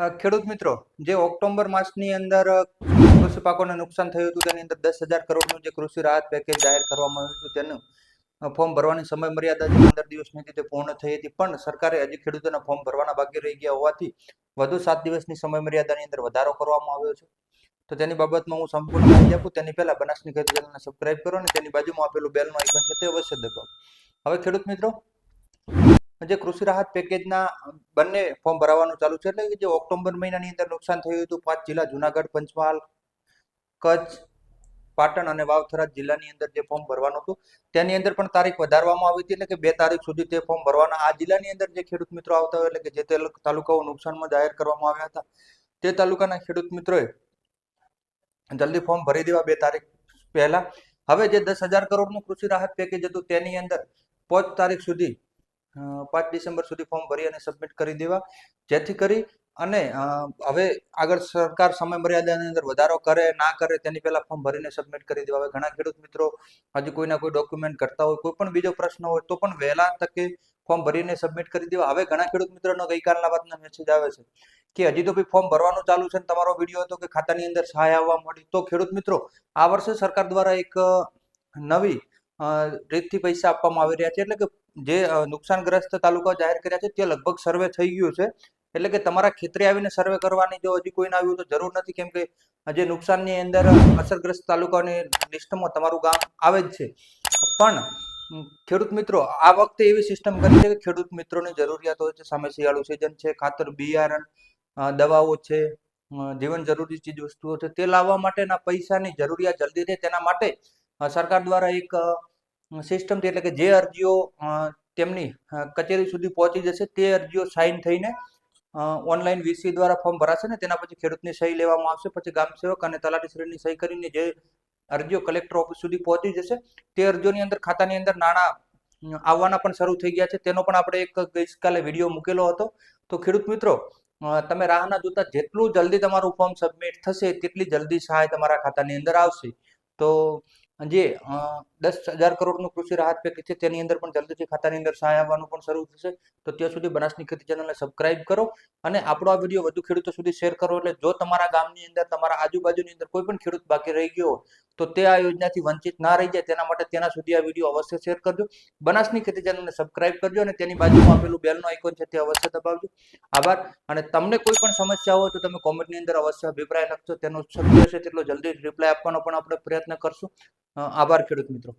ખેડૂત મિત્રો, જે ઓક્ટોબર માસની અંદર કૃષિ પાકોને નુકસાન થયું હતું, તેની અંદર દસ હજાર કરોડનું જે કૃષિ રાહત પેકેજ જાહેર કરવામાં આવ્યું હતું, તેનું ફોર્મ ભરવાની સમય મર્યાદા જે પંદર દિવસની હતી તે પૂર્ણ થઈ હતી, પણ સરકારે હજી ખેડૂતોના ફોર્મ ભરવાના બાકી રહી ગયા હોવાથી વધુ સાત દિવસની સમય મર્યાદાની અંદર વધારો કરવામાં આવ્યો છે. તો તેની બાબતમાં હું સંપૂર્ણ માહિતી આપું, તેની પહેલા બનાસની ખેતી ચેનલને સબસ્ક્રાઇબ કરો અને તેની બાજુમાં આપેલું બેલનું આઇકન છે તે અવશ્ય દબાવો. હવે ખેડૂત મિત્રો જે કૃષિ રાહત પેકેજના બંને ફોર્મ ભરાવાનું ચાલુ છે, એટલે કે જે ઓક્ટોબર મહિનાની અંદર નુકસાન થયું હતું પાંચ જિલ્લા, જુનાગઢ, પંચમહાલ, કચ્છ, પાટણ અને વાવથરા જિલ્લાની અંદર જે ફોર્મ ભરવાનું હતું, તેની અંદર પણ તારીખ વધારવામાં આવી હતી, એટલે કે બે તારીખ સુધી તે ફોર્મ ભરવાના. આ જિલ્લાની અંદર જે ખેડૂત મિત્રો આવતા હોય, એટલે કે જે તે તાલુકાઓ નુકસાનમાં જાહેર કરવામાં આવ્યા હતા, તે તાલુકાના ખેડૂત મિત્રોએ જલ્દી ફોર્મ ભરી દેવા બે તારીખ પહેલા. હવે જે દસ હજાર કરોડનું કૃષિ રાહત પેકેજ હતું, તેની અંદર પાંચ તારીખ સુધી પાંચ ડિસેમ્બર સુધી ફોર્મ ભરી અને સબમિટ કરી દેવા. જેથી કરી અને હવે આગળ સરકાર સમય મર્યાદાની અંદર વધારો કરે, ના કરે, તેની પહેલા ફોર્મ ભરીને સબમિટ કરી દેવા. હવે ઘણા ખેડૂત મિત્રો હજી કોઈના કોઈ ડોક્યુમેન્ટ કરતા હોય, કોઈ પણ બીજો પ્રશ્ન હોય, તો પણ વહેલા તકે ફોર્મ ભરીને સબમિટ કરી દેવા. હવે ઘણા ખેડૂત મિત્રોનો ગઈકાલના વાતનો મેસેજ આવે છે કે હજી તો ભાઈ ફોર્મ ભરવાનું ચાલુ છે તમારો વીડિયો હતો કે ખાતાની અંદર સહાય આવવા મળી તો ખેડૂત મિત્રો, આ વર્ષે સરકાર દ્વારા એક નવી રીતથી પૈસા આપવામાં આવી રહ્યા છે. એટલે કે જે નુકસાનગ્રસ્ત તાલુકાઓ જાહેર કર્યા છે તે લગભગ સર્વે થઈ ગયું છે. એટલે કે તમારા ખેતરે આવીને સર્વે કરવાની જો હજી કોઈને આવ્યું તો જરૂર નથી, કેમ કે જે નુકસાનની અંદર અસરગ્રસ્ત તાલુકાની લિસ્ટમાં તમારું ગામ આવે જ છે. પણ ખેડૂત મિત્રો, આ વખતે એવી સિસ્ટમ કરી છે કે ખેડૂત મિત્રોની જરૂરિયાત હોય છે, સામે શિયાળુ સિઝન છે, ખાતર, બિયારણ દવાઓ છે જીવન જરૂરી ચીજ વસ્તુઓ છે, તે લાવવા માટેના પૈસાની જરૂરિયાત જલ્દી રહે તેના માટે સરકાર દ્વારા એક સિસ્ટમથી એટલે કે જે અરજીઓ તેમની કચેરી સુધી પહોંચી જશે તે અરજીઓ સાઇન થઈને ઓનલાઈન વીસી દ્વારા ફોર્મ ભરાશે ને તેના પછી ખેડૂતની સહી લેવામાં આવશે, પછી ગામ સેવક અને તલાટીશ્રીની સહી કરીને જે અરજીઓ કલેક્ટર ઓફિસ સુધી પહોંચી જશે, તે અરજીઓની અંદર ખાતાની અંદર નાણાં આવવાના પણ શરૂ થઈ ગયા છે. તેનો પણ આપણે એક ગઈકાલે વીડિયો મૂકેલો હતો. તો ખેડૂત મિત્રો તમે રાહના જોતા જેટલું જલ્દી તમારું ફોર્મ સબમિટ થશે તેટલી જલ્દી સહાય તમારા ખાતાની અંદર આવશે. તો જે દસ હજાર કરોડનું કૃષિ રાહત પેકેજ છે, તેની અંદર પણ જલ્દીથી ખાતાની અંદર સહાય આવવાનું પણ શરૂ થશે. તો ત્યાં સુધી બનાસની ખેતી ચેનલને સબસ્ક્રાઇબ કરો અને આપણો આ વીડિયો વધુ ખેડૂતો સુધી શેર કરો એટલે જો તમારા ગામની અંદર, તમારા આજુબાજુની અંદર કોઈ પણ ખેડૂત બાકી રહી ગયો તો તે આ યોજનાથી વંચિત ના રહી જાય, તેના માટે તેના સુધી આ વીડિયો અવશ્ય શેર કરજો. બનાસની ખેતી ચેનલને સબસ્ક્રાઇબ કરજો અને તેની બાજુમાં આપેલું બેલનું આઇકોન છે, તે અવશ્ય દબાવજો. આભાર. અને તમને કોઈ પણ સમસ્યા હોય, તો તમે કોમેન્ટની અંદર અવશ્ય અભિપ્રાય લખજો. તેનો શક્ય હશે તેટલો જલ્દી રિપ્લાય આપવાનો પણ આપણે પ્રયત્ન કરશું. આભાર ખેડૂત મિત્રો.